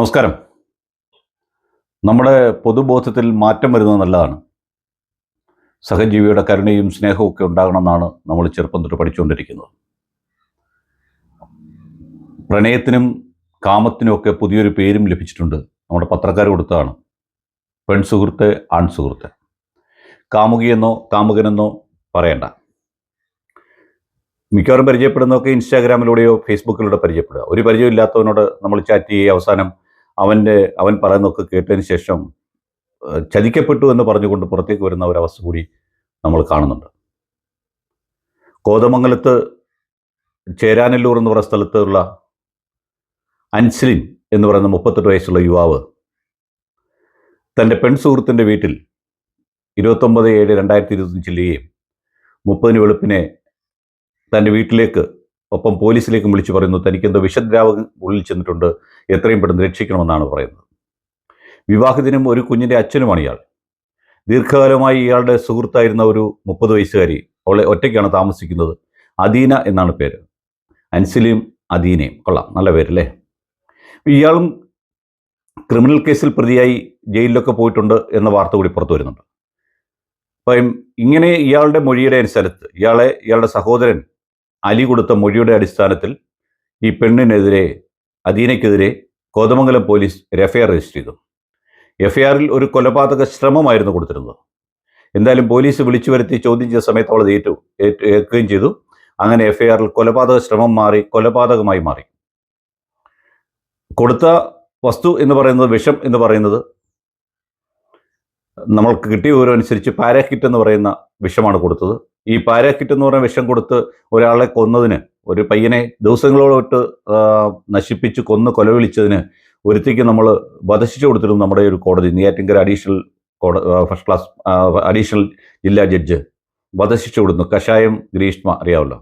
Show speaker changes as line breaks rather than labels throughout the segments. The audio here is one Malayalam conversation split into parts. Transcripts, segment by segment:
നമസ്കാരം. നമ്മുടെ പൊതുബോധത്തിൽ മാറ്റം വരുന്നത് നല്ലതാണ്. സഹജീവിയുടെ കരുണയും സ്നേഹവും ഒക്കെ ഉണ്ടാകണമെന്നാണ് നമ്മൾ ചെറുപ്പം തൊട്ട് പഠിച്ചുകൊണ്ടിരിക്കുന്നത്. പ്രണയത്തിനും കാമത്തിനും ഒക്കെ പുതിയൊരു പേരും ലഭിച്ചിട്ടുണ്ട്. നമ്മുടെ പത്രക്കാർ കൊടുത്തതാണ്. പെൺസുഹൃത്ത് ആൺസുഹൃത്ത്. കാമുകിയെന്നോ കാമുകനെന്നോ പറയണ്ട. മിക്കവാറും പരിചയപ്പെടുന്നതൊക്കെ ഇൻസ്റ്റാഗ്രാമിലൂടെയോ ഫേസ്ബുക്കിലൂടെ പരിചയപ്പെടുക. ഒരു പരിചയമില്ലാത്തവനോട് നമ്മൾ ചാറ്റ് ചെയ്യുക അവസാനം അവന്റെ അവൻ പറയുന്നതൊക്കെ കേട്ടതിന് ശേഷം ചതിക്കപ്പെട്ടു എന്ന് പറഞ്ഞുകൊണ്ട് പുറത്തേക്ക് വരുന്ന ഒരവസ്ഥ കൂടി നമ്മൾ കാണുന്നുണ്ട്. കോതമംഗലത്ത് ചേരാനല്ലൂർ എന്ന് പറയുന്ന സ്ഥലത്തുള്ള അൻസിലിൻ എന്ന് പറയുന്ന മുപ്പത്തെട്ട് വയസ്സുള്ള യുവാവ് തന്റെ പെൺ സുഹൃത്തിന്റെ വീട്ടിൽ ഇരുപത്തൊമ്പത് ഏഴ് രണ്ടായിരത്തി ഇരുപത്തഞ്ചിലെയും മുപ്പതിന് വെളുപ്പിനെ തന്റെ വീട്ടിലേക്ക് ഒപ്പം പോലീസിലേക്കും വിളിച്ചു പറയുന്നു തനിക്കെന്തോ വിഷദ്രാവകം ഉള്ളിൽ ചെന്നിട്ടുണ്ട്. എത്രയും പെട്ടെന്ന് രക്ഷിക്കണമെന്നാണ് പറയുന്നത്. വിവാഹദിനം ഒരു കുഞ്ഞിന്റെ അച്ഛനുമാണ് ഇയാൾ. ദീർഘകാലമായി ഇയാളുടെ സുഹൃത്തായിരുന്ന ഒരു മുപ്പത് വയസ്സുകാരി അവളെ ഒറ്റയ്ക്കാണ് താമസിക്കുന്നത്. അദീന എന്നാണ് പേര്. അൻസിലിയും അദീനയും. കൊള്ളാം നല്ല പേരല്ലേ? ഇയാളും ക്രിമിനൽ കേസിൽ പ്രതിയായി ജയിലിലൊക്കെ പോയിട്ടുണ്ട് എന്ന വാർത്ത കൂടി പുറത്തു വരുന്നുണ്ട്. അപ്പം ഇങ്ങനെ ഇയാളുടെ മൊഴിയുടെ അനുസരിച്ച് ഇയാളെ ഇയാളുടെ സഹോദരൻ അലി കൊടുത്ത മൊഴിയുടെ അടിസ്ഥാനത്തിൽ ഈ പെണ്ണിനെതിരെ അദീനയ്ക്കെതിരെ കോതമംഗലം പോലീസ് എഫ്ഐആർ രജിസ്റ്റർ ചെയ്തു. എഫ്ഐആറിൽ ഒരു കൊലപാതക ശ്രമമായിരുന്നു കൊടുത്തിരുന്നത്. എന്തായാലും പോലീസ് വിളിച്ചു വരുത്തി ചോദ്യം ചെയ്ത സമയത്ത് അവൾ ഏറ്റു- ഏൽക്കുകയും ചെയ്തു. അങ്ങനെ എഫ്ഐആറിൽ കൊലപാതക ശ്രമം മാറി കൊലപാതകമായി മാറി. കൊടുത്ത വസ്തു എന്ന് പറയുന്നത് വിഷം എന്ന് പറയുന്നത് നമ്മൾക്ക് കിട്ടിയ വിവരം അനുസരിച്ച് പാരാക്കിറ്റ് എന്ന് പറയുന്ന വിഷമാണ് കൊടുത്തത്. ഈ പാരാക്കിറ്റ് എന്ന് പറഞ്ഞ വിഷം കൊടുത്ത് ഒരാളെ കൊന്നതിന് ഒരു പയ്യനെ ദിവസങ്ങളോട്ട് നശിപ്പിച്ച് കൊന്ന് കൊലവിളിച്ചതിന് ഒരുത്തേക്ക് നമ്മൾ വധശിച്ചു കൊടുത്തിരുന്നു നമ്മുടെ ഒരു കോടതി നെയ്യാറ്റിങ്കര അഡീഷണൽ കോട ഫസ്റ്റ് ക്ലാസ് അഡീഷണൽ ജില്ലാ ജഡ്ജ് വധശിക്ഷ കൊടുത്തു കഷായം ഗ്രീഷ്മ അറിയാമല്ലോ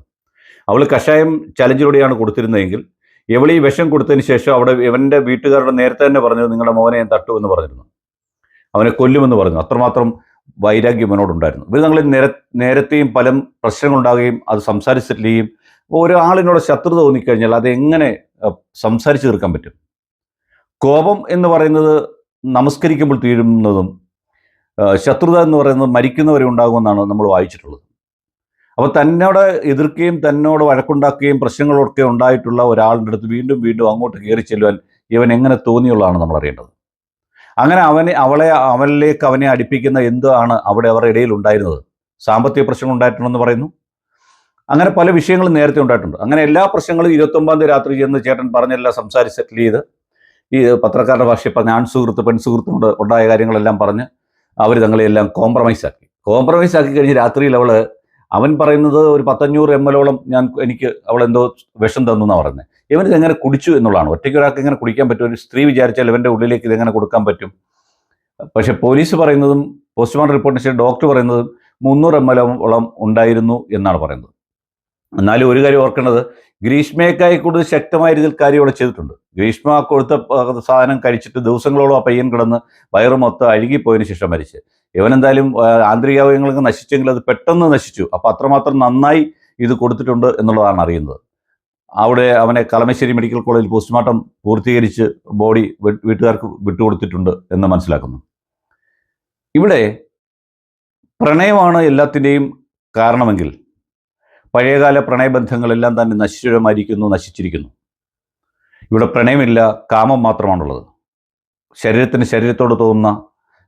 അവൾ കഷായം ചലഞ്ചിലൂടെയാണ് കൊടുത്തിരുന്നതെങ്കിൽ ഇവൾ ഈ വിഷം കൊടുത്തതിന് ശേഷം അവിടെ ഇവന്റെ വീട്ടുകാരുടെ നേരത്തെ തന്നെ പറഞ്ഞത് നിങ്ങളുടെ മോനെ ഞാൻ തട്ടു എന്ന് പറഞ്ഞിരുന്നു. അവനെ കൊല്ലുമെന്ന് പറഞ്ഞു. അത്രമാത്രം വൈരാഗ്യം ഉണ്ടായിരുന്നു. ഇവർ ഞങ്ങൾ നേര നേരത്തെയും പല പ്രശ്നങ്ങളുണ്ടാകുകയും അത് സംസാരിച്ചിട്ടില്ലേയും ഒരാളിനോട് ശത്രുത തോന്നിക്കഴിഞ്ഞാൽ അത് എങ്ങനെ സംസാരിച്ച് തീർക്കാൻ പറ്റും? കോപം എന്ന് പറയുന്നത് നമസ്കരിക്കുമ്പോൾ തീരുന്നതും ശത്രുത എന്ന് പറയുന്നത് മരിക്കുന്നവരെ ഉണ്ടാകുമെന്നാണ് നമ്മൾ വായിച്ചിട്ടുള്ളത്. അപ്പോൾ തന്നോട് എതിർക്കുകയും തന്നോട് വഴക്കുണ്ടാക്കുകയും പ്രശ്നങ്ങളൊക്കെ ഉണ്ടായിട്ടുള്ള ഒരാളുടെ അടുത്ത് വീണ്ടും വീണ്ടും അങ്ങോട്ട് കയറി ചെല്ലുവാൻ ഇവൻ എങ്ങനെ തോന്നിയുള്ളതാണ് നമ്മൾ അറിയേണ്ടത് അങ്ങനെ അവനെ അവളെ അവനിലേക്ക് അവനെ അടുപ്പിക്കുന്ന എന്താണ് അവിടെ അവരുടെ ഇടയിൽ ഉണ്ടായിരുന്നത്? സാമ്പത്തിക പ്രശ്നങ്ങൾ ഉണ്ടായിട്ടുണ്ടെന്ന് പറയുന്നു. അങ്ങനെ പല വിഷയങ്ങളും നേരത്തെ ഉണ്ടായിട്ടുണ്ട്. അങ്ങനെ എല്ലാ പ്രശ്നങ്ങളും ഇരുപത്തൊമ്പതാം തീയതി രാത്രി ചെന്ന് ചേട്ടൻ പറഞ്ഞെല്ലാം സംസാരിച്ച് സെറ്റിൽ ചെയ്ത് ഈ പത്രക്കാരുടെ ഭാഷയിൽ പറഞ്ഞ ആൺ സുഹൃത്ത് പെൺ ഉണ്ടായ കാര്യങ്ങളെല്ലാം പറഞ്ഞ് അവർ തങ്ങളെല്ലാം കോംപ്രമൈസ് ആക്കി. കോംപ്രമൈസ് ആക്കി കഴിഞ്ഞ് രാത്രിയിൽ അവൾ അവൻ പറയുന്നത് ഒരു പത്തഞ്ഞൂറ് എം ഓളം ഞാൻ എനിക്ക് അവളെന്തോ വിഷം തന്നു എന്നാണ് പറയുന്നത്. ഇവൻ ഇതെങ്ങനെ കുടിച്ചു എന്നുള്ളതാണ്. ഒറ്റയ്ക്ക് ഒരാൾക്ക് എങ്ങനെ കുടിക്കാൻ പറ്റും. ഒരു സ്ത്രീ വിചാരിച്ചാൽ ഇവന്റെ ഉള്ളിലേക്ക് ഇതെങ്ങനെ കൊടുക്കാൻ പറ്റും? പക്ഷെ പോലീസ് പറയുന്നതും പോസ്റ്റ്മോർട്ടം റിപ്പോർട്ടിന് ശേഷം ഡോക്ടർ പറയുന്നതും മുന്നൂറ് എം എൽ ഓളം ഉണ്ടായിരുന്നു എന്നാണ് പറയുന്നത്. എന്നാലും ഒരു കാര്യം ഓർക്കേണ്ടത് ഗ്രീഷ്മയ്ക്കായി കൂടുതൽ ശക്തമായ രീതിയിൽ കാര്യം ഇവിടെ ചെയ്തിട്ടുണ്ട്. ഗ്രീഷ്മ കൊടുത്ത സാധനം കഴിച്ചിട്ട് ദിവസങ്ങളോളം ആ പയ്യൻ കിടന്ന് വയറ് മൊത്തം അഴുകിപ്പോയതിനു ശേഷം മരിച്ച്. ഇവനെന്തായാലും ആ, ആന്തരികാവയവങ്ങൾക്ക് നശിച്ചെങ്കിൽ അത് പെട്ടെന്ന് നശിച്ചു. അപ്പോൾ അത്രമാത്രം നന്നായി ഇത് കൊടുത്തിട്ടുണ്ട് എന്നുള്ളതാണ് അറിയുന്നത്. അവിടെ അവനെ കളമശ്ശേരി മെഡിക്കൽ കോളേജിൽ പോസ്റ്റ്മോർട്ടം പൂർത്തീകരിച്ച് ബോഡി വീട്ടുകാർക്ക് വിട്ടുകൊടുത്തിട്ടുണ്ട് എന്ന് മനസ്സിലാക്കുന്നു. ഇവിടെ പ്രണയമാണ് എല്ലാത്തിന്റെയും കാരണമെങ്കിൽ പഴയകാല പ്രണയബന്ധങ്ങളെല്ലാം തന്നെ നശ്വരമായിരിക്കുന്നു നശിച്ചിരിക്കുന്നു. ഇവിടെ പ്രണയമില്ല കാമം മാത്രമാണുള്ളത്. ശരീരത്തിന് ശരീരത്തോട് തോന്നുന്ന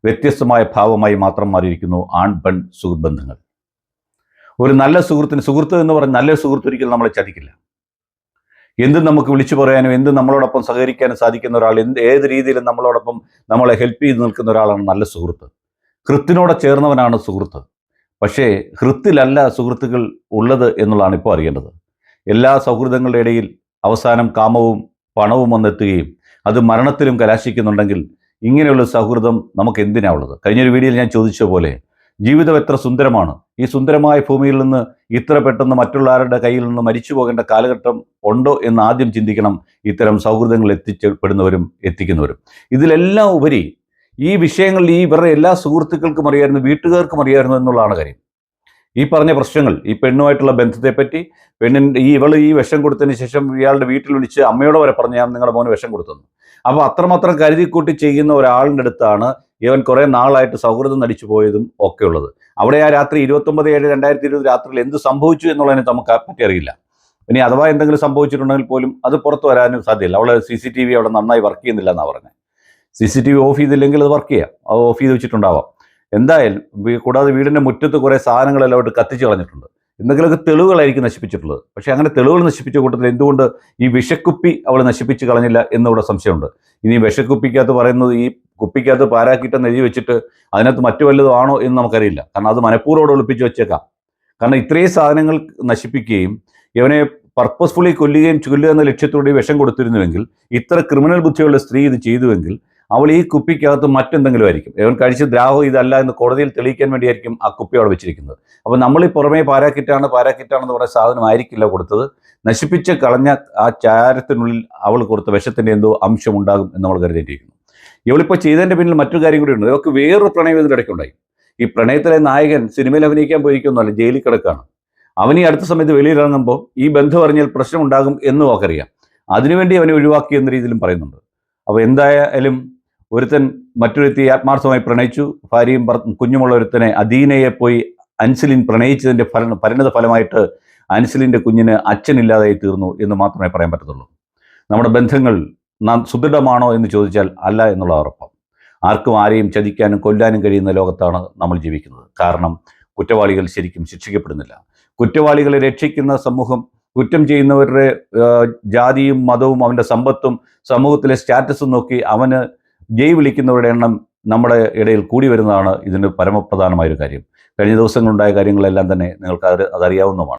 വ്യത്യസ്തമായ ഭാവമായി മാത്രം മാറിയിരിക്കുന്നു ആൺ പെൺ സുഹൃത്ത് ബന്ധങ്ങൾ ഒരു നല്ല സുഹൃത്തിന് സുഹൃത്ത് എന്ന് പറഞ്ഞ നല്ല സുഹൃത്ത് ഒരിക്കലും നമ്മളെ ചതിക്കില്ല. എന്തും നമുക്ക് വിളിച്ചു പറയാനും എന്തും നമ്മളോടൊപ്പം സഹകരിക്കാനും സാധിക്കുന്ന ഒരാൾ എന്ത് ഏത് രീതിയിലും നമ്മളോടൊപ്പം നമ്മളെ ഹെൽപ്പ് ചെയ്ത് നിൽക്കുന്ന ഒരാളാണ് നല്ല സുഹൃത്ത്. ഹൃത്തിനോടെ ചേർന്നവനാണ് സുഹൃത്ത്. പക്ഷേ ഹൃത്തിലല്ല സുഹൃത്തുക്കൾ ഉള്ളത് എന്നുള്ളതാണ് ഇപ്പോൾ അറിയേണ്ടത്. എല്ലാ സൗഹൃദങ്ങളുടെ ഇടയിൽ അവസാനം കാമവും പണവും വന്നെത്തുകയും അത് മരണത്തിലും കലാശിക്കുന്നുണ്ടെങ്കിൽ ഇങ്ങനെയുള്ള സൗഹൃദം നമുക്ക് എന്തിനാ ഉള്ളത്? കഴിഞ്ഞൊരു വീഡിയോയിൽ ഞാൻ ചോദിച്ച പോലെ ജീവിതം എത്ര സുന്ദരമാണ്. ഈ സുന്ദരമായ ഭൂമിയിൽ നിന്ന് ഇത്ര പെട്ടെന്ന് മറ്റുള്ളവരുടെ കയ്യിൽ നിന്ന് മരിച്ചു പോകേണ്ട കാലഘട്ടം ഉണ്ടോ എന്ന് ആദ്യം ചിന്തിക്കണം. ഇത്തരം സൗഹൃദങ്ങൾ എത്തിച്ചപ്പെടുന്നവരും എത്തിക്കുന്നവരും. ഇതിലെല്ലാം ഉപരി ഈ വിഷയങ്ങളിൽ ഈ ഇവരുടെ എല്ലാ സുഹൃത്തുക്കൾക്കും അറിയായിരുന്നു വീട്ടുകാർക്കും അറിയായിരുന്നു എന്നുള്ളതാണ് കാര്യം. ഈ പറഞ്ഞ പ്രശ്നങ്ങൾ ഈ പെണ്ണുമായിട്ടുള്ള ബന്ധത്തെപ്പറ്റി പെണ്ണിന്റെ ഈ ഇവൾ ഈ വിഷം കൊടുത്തതിന് ശേഷം ഇയാളുടെ വീട്ടിൽ വിളിച്ച് അമ്മയോട് വരെ പറഞ്ഞ് ഞാൻ നിങ്ങളുടെ മോന് വിഷം കൊടുത്തെന്ന്. അപ്പോൾ അത്രമാത്രം കരുതിക്കൂട്ടി ചെയ്യുന്ന ഒരാളിന്റെ അടുത്താണ് ഇവൻ കുറേ നാളായിട്ട് സൗഹൃദം നടിച്ചു പോയതും ഒക്കെ ഉള്ളത്. അവിടെ ആ രാത്രി ഇരുപത്തൊമ്പത് ഏഴ് രണ്ടായിരത്തി ഇരുപത് രാത്രിയിൽ എന്ത് സംഭവിച്ചു എന്നുള്ളതിനെ നമുക്ക് പറ്റി അറിയില്ല. ഇനി അഥവാ എന്തെങ്കിലും സംഭവിച്ചിട്ടുണ്ടെങ്കിൽ പോലും അത് പുറത്തു വരാനും സാധ്യമല്ല അവളെ സി സി ടി വി അവിടെ നന്നായി വർക്ക് ചെയ്യുന്നില്ല എന്നാണ് പറഞ്ഞത് C C T V off ചെയ്തില്ലെങ്കിൽ അത് വർക്ക് ചെയ്യാം. അത് ഓഫ് ചെയ്ത് വെച്ചിട്ടുണ്ടാവാം. എന്തായാലും കൂടാതെ വീടിന്റെ മുറ്റത്ത് കുറേ സാധനങ്ങളെല്ലാം അവിടെ കത്തിച്ച് കളഞ്ഞിട്ടുണ്ട്. എന്തെങ്കിലുമൊക്കെ തെളിവുകളായിരിക്കും നശിപ്പിച്ചിട്ടുള്ളത്. പക്ഷേ അങ്ങനെ തെളിവുകൾ നശിപ്പിച്ച കൂട്ടത്തിൽ എന്തുകൊണ്ട് ഈ വിഷക്കുപ്പി അവൾ നശിപ്പിച്ച് കളഞ്ഞില്ല എന്നിവിടെ സംശയമുണ്ട്. ഇനി വിഷക്കുപ്പിക്കകത്ത് പറയുന്നത് ഈ കുപ്പിക്കകത്ത് പാരാക്കിട്ടെന്ന് എഴുതി വെച്ചിട്ട് അതിനകത്ത് മറ്റു വല്ലതും ആണോ എന്ന് നമുക്കറിയില്ല. കാരണം അത് മനഃപൂർവം ഒളിപ്പിച്ച് വെച്ചേക്കാം. കാരണം ഇത്രയും സാധനങ്ങൾ നശിപ്പിക്കുകയും ഇവനെ പർപ്പസ്ഫുള്ളി കൊല്ലുകയും ചൊല്ലുക എന്ന ലക്ഷ്യത്തോടെ വിഷം കൊടുത്തിരുന്നുവെങ്കിൽ ഇത്ര ക്രിമിനൽ ബുദ്ധിയുള്ള സ്ത്രീ ഇത് ചെയ്തുവെങ്കിൽ അവൾ ഈ കുപ്പിക്കകത്ത് മറ്റെന്തെങ്കിലും ആയിരിക്കും. ഇവൻ കഴിച്ച് ദ്രാവകം ഇതല്ല എന്ന് കോടതിയിൽ തെളിയിക്കാൻ വേണ്ടിയായിരിക്കും ആ കുപ്പി അവിടെ വെച്ചിരിക്കുന്നത്. അപ്പോൾ നമ്മൾ ഈ പുറമേ പാരാക്കിറ്റാണ് പാരാക്കിറ്റാണെന്ന് പറയുന്ന സാധനം ആയിരിക്കില്ല കൊടുത്തത്. നശിപ്പിച്ച് കളഞ്ഞ ആ ചാരത്തിനുള്ളിൽ അവൾ കൊടുത്ത വിഷത്തിന്റെ എന്തോ അംശം ഉണ്ടാകും എന്ന് നമ്മൾ കരുതിയിരിക്കുന്നു ഇവളിപ്പോൾ ചെയ്തതിന്റെ പിന്നിൽ മറ്റൊരു കാര്യം കൂടി ഉണ്ട്. ഇവർക്ക് വേറൊരു പ്രണയം ഇതിന്റെ ഇടയ്ക്കുണ്ടായി ഈ പ്രണയത്തിലെ നായകൻ സിനിമയിൽ അഭിനയിക്കാൻ പോയിരിക്കുന്നല്ല ജയിലിൽ കിടക്കാണ്. അവൻ ഈ അടുത്ത സമയത്ത് വെളിയിലിറങ്ങുമ്പോൾ ഈ ബന്ധം അറിഞ്ഞാൽ പ്രശ്നം ഉണ്ടാകും എന്നും അവർക്കറിയാം അതിനുവേണ്ടി അവനെ ഒഴിവാക്കി എന്ന രീതിയിലും പറയുന്നുണ്ട്. അപ്പോൾ എന്തായാലും ഒരുത്തൻ മറ്റൊരുത്തി ആത്മാർത്ഥമായി പ്രണയിച്ചു. ഭാര്യയും കുഞ്ഞുമുള്ള ഒരുത്തനെ അദീനയെ പോയി അൻസിലിൻ പ്രണയിച്ചതിന്റെ ഫല പരിണത ഫലമായിട്ട് അൻസിലിന്റെ കുഞ്ഞിന് അച്ഛനില്ലാതായി തീർന്നു എന്ന് മാത്രമേ പറയാൻ പറ്റത്തുള്ളൂ. നമ്മുടെ ബന്ധങ്ങൾ നാം സുദൃഢമാണോ എന്ന് ചോദിച്ചാൽ അല്ല എന്നുള്ള ഉറപ്പം. ആർക്കും ആരെയും ചതിക്കാനും കൊല്ലാനും കഴിയുന്ന ലോകത്താണ് നമ്മൾ ജീവിക്കുന്നത്. കാരണം കുറ്റവാളികൾ ശരിക്കും ശിക്ഷിക്കപ്പെടുന്നില്ല. കുറ്റവാളികളെ രക്ഷിക്കുന്ന സമൂഹം കുറ്റം ചെയ്യുന്നവരുടെ ജാതിയും മതവും അവന്റെ സമ്പത്തും സമൂഹത്തിലെ സ്റ്റാറ്റസും നോക്കി അവന് ജയ് വിളിക്കുന്നവരുടെ എണ്ണം നമ്മുടെ ഇടയിൽ കൂടി വരുന്നതാണ് ഇതിന് പരമപ്രധാനമായൊരു കാര്യം. കഴിഞ്ഞ ദിവസങ്ങളുണ്ടായ കാര്യങ്ങളെല്ലാം തന്നെ നിങ്ങൾക്ക് അത് അതറിയാവുന്നതാണ്